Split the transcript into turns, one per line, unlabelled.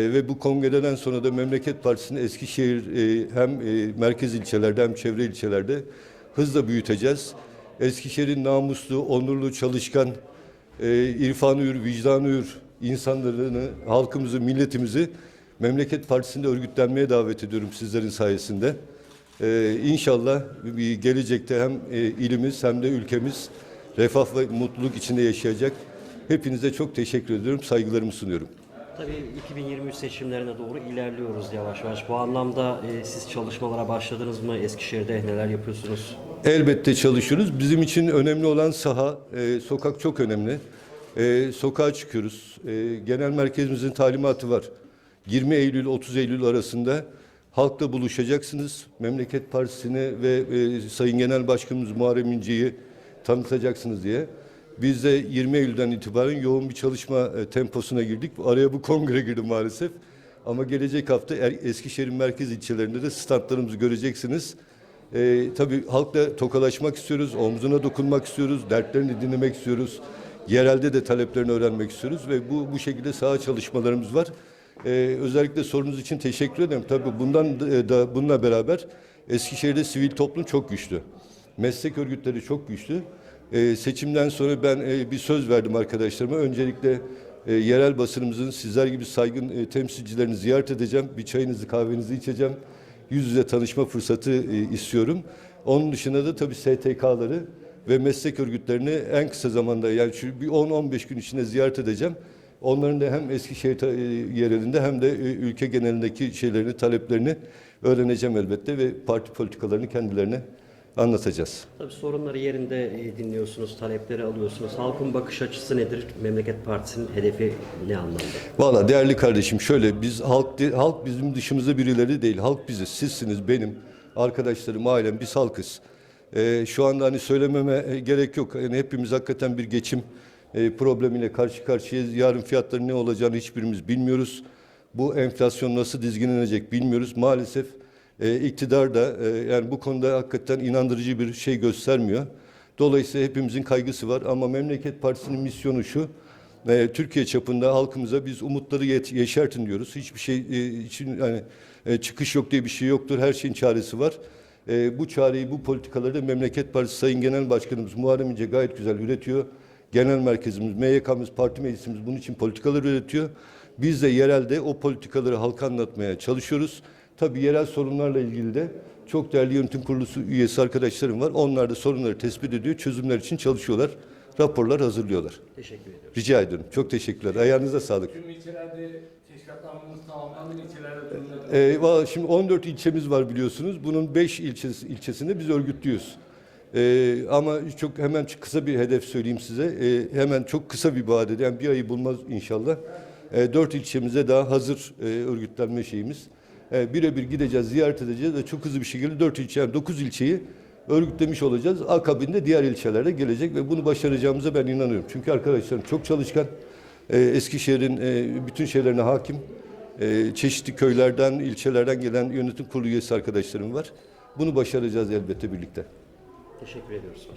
E, Ve bu kongreden sonra da Memleket Partisi'ni Eskişehir e, hem e, merkez ilçelerde hem çevre ilçelerde hızla büyüteceğiz. Eskişehir'in namuslu, onurlu, çalışkan, e, irfanı hür, vicdanı hür insanlarını, halkımızı, milletimizi Memleket Partisi'nde örgütlenmeye davet ediyorum sizlerin sayesinde. E, inşallah gelecekte hem ilimiz hem de ülkemiz refah ve mutluluk içinde yaşayacak. Hepinize çok teşekkür ediyorum, saygılarımı sunuyorum.
Tabii 2023 seçimlerine doğru ilerliyoruz yavaş yavaş. Bu anlamda e, siz çalışmalara başladınız mı? Eskişehir'de neler yapıyorsunuz?
Elbette çalışıyoruz. Bizim için önemli olan saha, e, sokak çok önemli. E, sokağa çıkıyoruz. E, genel merkezimizin talimatı var. 20 Eylül 30 Eylül arasında halkla buluşacaksınız. Memleket Partisi'ni ve e, Sayın Genel Başkanımız Muharrem İnce'yi tanıtacaksınız diye. Biz de 20 Eylül'den itibaren yoğun bir çalışma e, temposuna girdik. Araya bu kongre girdi maalesef. Ama gelecek hafta Er- Eskişehir'in merkez ilçelerinde de standlarımızı göreceksiniz. Ee, tabii halkla tokalaşmak istiyoruz, omzuna dokunmak istiyoruz, dertlerini dinlemek istiyoruz. Yerelde de taleplerini öğrenmek istiyoruz ve bu bu şekilde saha çalışmalarımız var. Ee, özellikle sorunuz için teşekkür ederim. Tabii bundan da, da bununla beraber Eskişehir'de sivil toplum çok güçlü. Meslek örgütleri çok güçlü. Ee, seçimden sonra ben e, bir söz verdim arkadaşlarıma. Öncelikle e, yerel basınımızın sizler gibi saygın e, temsilcilerini ziyaret edeceğim. Bir çayınızı kahvenizi içeceğim. Yüz yüze tanışma fırsatı istiyorum. Onun dışında da tabii STK'ları ve meslek örgütlerini en kısa zamanda yani şu bir 10-15 gün içinde ziyaret edeceğim. Onların da hem Eskişehir yerelinde hem de ülke genelindeki şeylerini, taleplerini öğreneceğim elbette ve parti politikalarını kendilerine anlatacağız.
Tabii sorunları yerinde e, dinliyorsunuz, talepleri alıyorsunuz. Halkın bakış açısı nedir? Memleket Partisi'nin hedefi ne anlamda?
Valla değerli kardeşim şöyle biz halk halk bizim dışımızda birileri değil. Halk biziz. Sizsiniz benim arkadaşlarım, ailem biz halkız. Ee, şu anda hani söylememe e, gerek yok. Yani hepimiz hakikaten bir geçim e, problemiyle karşı karşıyayız. Yarın fiyatların ne olacağını hiçbirimiz bilmiyoruz. Bu enflasyon nasıl dizginlenecek bilmiyoruz. Maalesef e, iktidar da e, yani bu konuda hakikaten inandırıcı bir şey göstermiyor. Dolayısıyla hepimizin kaygısı var ama Memleket Partisi'nin misyonu şu. e, Türkiye çapında halkımıza biz umutları yet- yeşertin diyoruz. Hiçbir şey e, için yani e, çıkış yok diye bir şey yoktur. Her şeyin çaresi var. E, bu çareyi, bu politikaları da Memleket Partisi Sayın Genel Başkanımız Muharrem İnce gayet güzel üretiyor. Genel merkezimiz, MYK'mız, parti meclisimiz bunun için politikalar üretiyor. Biz de yerelde o politikaları halka anlatmaya çalışıyoruz. Tabii yerel sorunlarla ilgili de çok değerli yönetim kurulu üyesi arkadaşlarım var. Onlar da sorunları tespit ediyor, çözümler için çalışıyorlar. Raporlar hazırlıyorlar.
Teşekkür ediyorum.
Rica ediyorum. Çok teşekkürler. Ayağınıza sağlık.
Tüm ilçelerde teşkilatlarımız tamamlandı, ilçelerde durumda.
Ee, valla şimdi 14 ilçemiz var biliyorsunuz. Bunun 5 ilçesi, ilçesinde biz örgütlüyoruz. Ee, ama çok hemen kısa bir hedef söyleyeyim size. Ee, hemen çok kısa bir vadede, yani bir ayı bulmaz inşallah. Ee, 4 ilçemize daha hazır e, örgütlenme şeyimiz. Ee, birebir gideceğiz, ziyaret edeceğiz ve çok hızlı bir şekilde 4 ilçe, yani 9 ilçeyi örgütlemiş olacağız. Akabinde diğer ilçelere gelecek ve bunu başaracağımıza ben inanıyorum. Çünkü arkadaşlarım çok çalışkan. Ee, Eskişehir'in e, bütün şeylerine hakim. Ee, çeşitli köylerden, ilçelerden gelen yönetim kurulu üyesi arkadaşlarım var. Bunu başaracağız elbette birlikte.
Teşekkür ediyoruz.